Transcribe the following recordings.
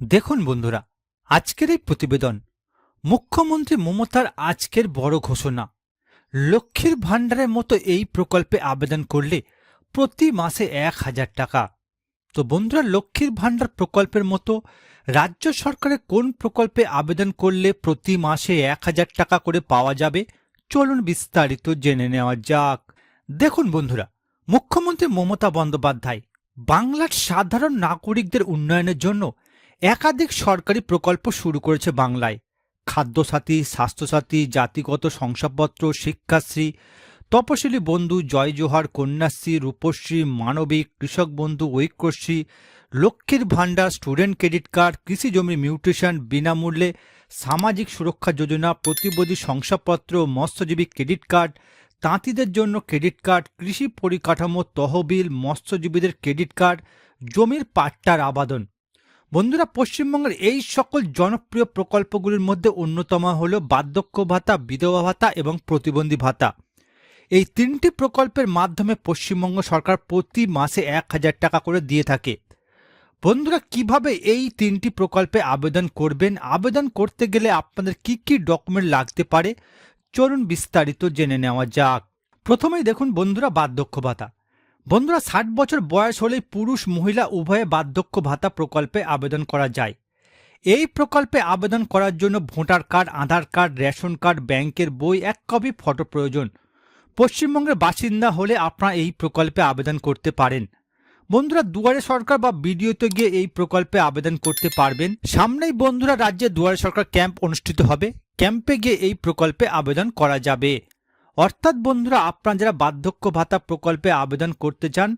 দেখুন বন্ধুরা, আজকের এই প্রতিবেদন। মুখ্যমন্ত্রী মমতার আজকের বড় ঘোষণা। লক্ষ্মীর ভাণ্ডারের মতো এই প্রকল্পে আবেদন করলে প্রতি মাসে এক হাজার টাকা। তো বন্ধুরা, লক্ষ্মীর ভাণ্ডার প্রকল্পের মতো রাজ্য সরকারের কোন প্রকল্পে আবেদন করলে প্রতি মাসে এক হাজার টাকা করে পাওয়া যাবে? চলুন বিস্তারিত জেনে নেওয়া যাক। দেখুন বন্ধুরা, মুখ্যমন্ত্রী মমতা বন্দ্যোপাধ্যায় বাংলার সাধারণ নাগরিকদের উন্নয়নের জন্য একাধিক সরকারি প্রকল্প শুরু করেছে বাংলায়। খাদ্যসাথী, স্বাস্থ্যসাথী, জাতিগত শংসাপত্র, শিক্ষাশ্রী, তপশিলি বন্ধু জয় জোহার কন্যাশ্রী, রূপশ্রী, মানবিক, কৃষক বন্ধু, ঐক্যশ্রী, লক্ষ্মীর ভাণ্ডার, স্টুডেন্ট ক্রেডিট কার্ড, কৃষি জমি মিউট্রিশন বিনামূল্যে সামাজিক সুরক্ষা যোজনা প্রতিবন্ধী শংসাপত্র, মৎস্যজীবী ক্রেডিট কার্ড, তাঁতিদের জন্য ক্রেডিট কার্ড, কৃষি পরিকাঠামো তহবিল, মৎস্যজীবীদের ক্রেডিট কার্ড, জমির পাট্টার আবাদন। বন্ধুরা, পশ্চিমবঙ্গের এই সকল জনপ্রিয় প্রকল্পগুলির মধ্যে অন্যতম হল বার্ধক্য ভাতা, বিধবা ভাতা এবং প্রতিবন্ধী ভাতা। এই তিনটি প্রকল্পের মাধ্যমে পশ্চিমবঙ্গ সরকার প্রতি মাসে এক হাজার টাকা করে দিয়ে থাকে। বন্ধুরা, কীভাবে এই তিনটি প্রকল্পে আবেদন করবেন? আবেদন করতে গেলে আপনাদের কি কি ডকুমেন্ট লাগতে পারে? চলুন বিস্তারিত জেনে নেওয়া যাক। প্রথমেই দেখুন বন্ধুরা, বার্ধক্য ভাতা। বন্ধুরা, ষাট বছর বয়স হলেই পুরুষ মহিলা উভয়ে বার্ধক্য ভাতা প্রকল্পে আবেদন করা যায়। এই প্রকল্পে আবেদন করার জন্য voter card, Aadhaar card, ration card, ব্যাংকের বই, এক কপি ফটো প্রয়োজন। পশ্চিমবঙ্গের বাসিন্দা হলে আপনারা এই প্রকল্পে আবেদন করতে পারেন। বন্ধুরা, দুয়ারে সরকার বা বিডিওতে গিয়ে এই প্রকল্পে আবেদন করতে পারবেন। সামনেই বন্ধুরা, রাজ্যে দুয়ারে সরকার ক্যাম্প অনুষ্ঠিত হবে। ক্যাম্পে গিয়ে এই প্রকল্পে আবেদন করা যাবে। অর্থাৎ বন্ধুরা, আপনারা যারা বার্ধক্য ভাতা প্রকল্পে আবেদন করতে চান,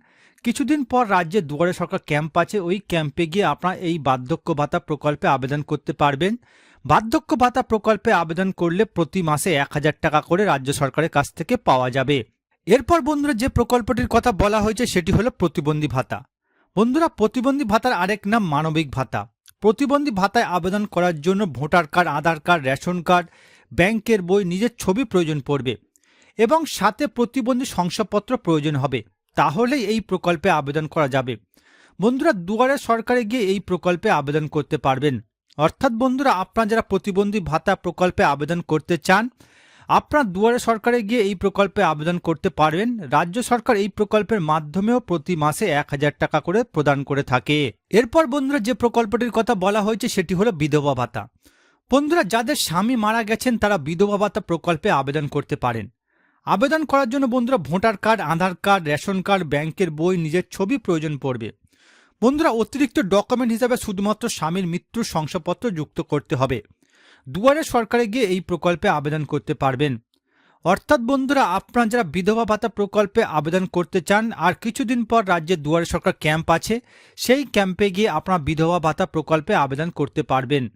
কিছুদিন পর রাজ্যে দুয়ারে সরকার ক্যাম্প আছে, ওই ক্যাম্পে গিয়ে আপনারা এই বার্ধক্য ভাতা প্রকল্পে আবেদন করতে পারবেন। বার্ধক্য ভাতা প্রকল্পে আবেদন করলে প্রতি মাসে এক হাজার টাকা করে রাজ্য সরকারের কাছ থেকে পাওয়া যাবে। এরপর বন্ধুরা, যে প্রকল্পটির কথা বলা হয়েছে, সেটি হলো প্রতিবন্ধী ভাতা। বন্ধুরা, প্রতিবন্ধী ভাতার আরেক নাম মানবিক ভাতা। প্রতিবন্ধী ভাতায় আবেদন করার জন্য voter card, Aadhaar card, ration card, ব্যাংকের বই, নিজের ছবি প্রয়োজন পড়বে। এবং সাথে প্রতিবন্ধী শংসাপত্র প্রয়োজন হবে। তাহলেই এই প্রকল্পে আবেদন করা যাবে। বন্ধুরা, দুয়ারে সরকারে গিয়ে এই প্রকল্পে আবেদন করতে পারবেন। অর্থাৎ বন্ধুরা, আপনারা যারা প্রতিবন্ধী ভাতা প্রকল্পে আবেদন করতে চান, আপনার দুয়ারে সরকারে গিয়ে এই প্রকল্পে আবেদন করতে পারবেন। রাজ্য সরকার এই প্রকল্পের মাধ্যমেও প্রতি মাসে এক হাজার টাকা করে প্রদান করে থাকে। এরপর বন্ধুরা, যে প্রকল্পটির কথা বলা হয়েছে, সেটি হলো বিধবা ভাতা। বন্ধুরা, যাদের স্বামী মারা গেছেন, তারা বিধবা ভাতা প্রকল্পে আবেদন করতে পারেন। আবেদন করার জন্য বন্ধুরা voter card, Aadhaar card, ration card, ব্যাংকের বই, নিজের ছবি প্রয়োজন পড়বে। বন্ধুরা অতিরিক্ত ডকুমেন্ট হিসাবে শুধুমাত্র স্বামীর মৃত্যুর শংসাপত্র যুক্ত করতে হবে। দুয়ারে সরকারে গিয়ে এই প্রকল্পে আবেদন করতে পারবেন। অর্থাৎ বন্ধুরা আপনারা যারা বিধবা ভাতা প্রকল্পে আবেদন করতে চান, আর কিছুদিন পর রাজ্যে দুয়ারে সরকার ক্যাম্প আছে, সেই ক্যাম্পে গিয়ে আপনারা বিধবা ভাতা প্রকল্পে আবেদন করতে পারবেন।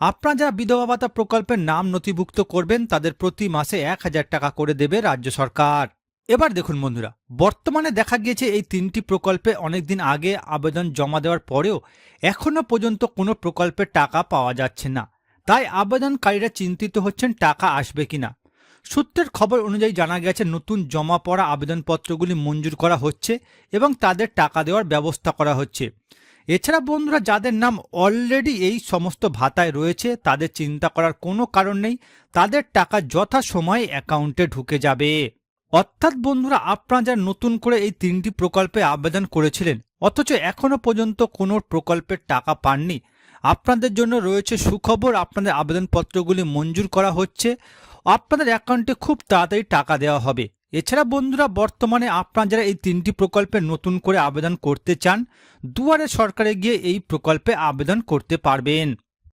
আপনারা যারা বিধবা ভাতা প্রকল্পের নাম নথিভুক্ত করবেন, তাদের প্রতি মাসে এক হাজার টাকা করে দেবে রাজ্য সরকার। এবার দেখুন বন্ধুরা, বর্তমানে দেখা গিয়েছে এই তিনটি প্রকল্পে অনেকদিন আগে আবেদন জমা দেওয়ার পরেও এখনও পর্যন্ত কোনো প্রকল্পের টাকা পাওয়া যাচ্ছে না। তাই আবেদনকারীরা চিন্তিত হচ্ছেন টাকা আসবে কিনা। সূত্রের খবর অনুযায়ী জানা গেছে, নতুন জমা পড়া আবেদনপত্রগুলি মঞ্জুর করা হচ্ছে এবং তাদের টাকা দেওয়ার ব্যবস্থা করা হচ্ছে। এছাড়া বন্ধুরা, যাদের নাম অলরেডি এই সমস্ত ভাতায় রয়েছে, তাদের চিন্তা করার কোনো কারণ নেই। তাদের টাকা যথাসময়ে অ্যাকাউন্টে ঢুকে যাবে। অর্থাৎ বন্ধুরা, আপনারা যারা নতুন করে এই তিনটি প্রকল্পে আবেদন করেছিলেন, অথচ এখনও পর্যন্ত কোনো প্রকল্পের টাকা পাননি, আপনাদের জন্য রয়েছে সুখবর, আপনাদের আবেদনপত্রগুলি মঞ্জুর করা হচ্ছে। আপনাদের অ্যাকাউন্টে খুব তাড়াতাড়ি টাকা দেওয়া হবে। এছাড়া বন্ধুরা, বর্তমানে আপনারা যারা এই তিনটি প্রকল্পে নতুন করে আবেদন করতে চান, দুয়ারে সরকারে গিয়ে এই প্রকল্পে আবেদন করতে পারবেন।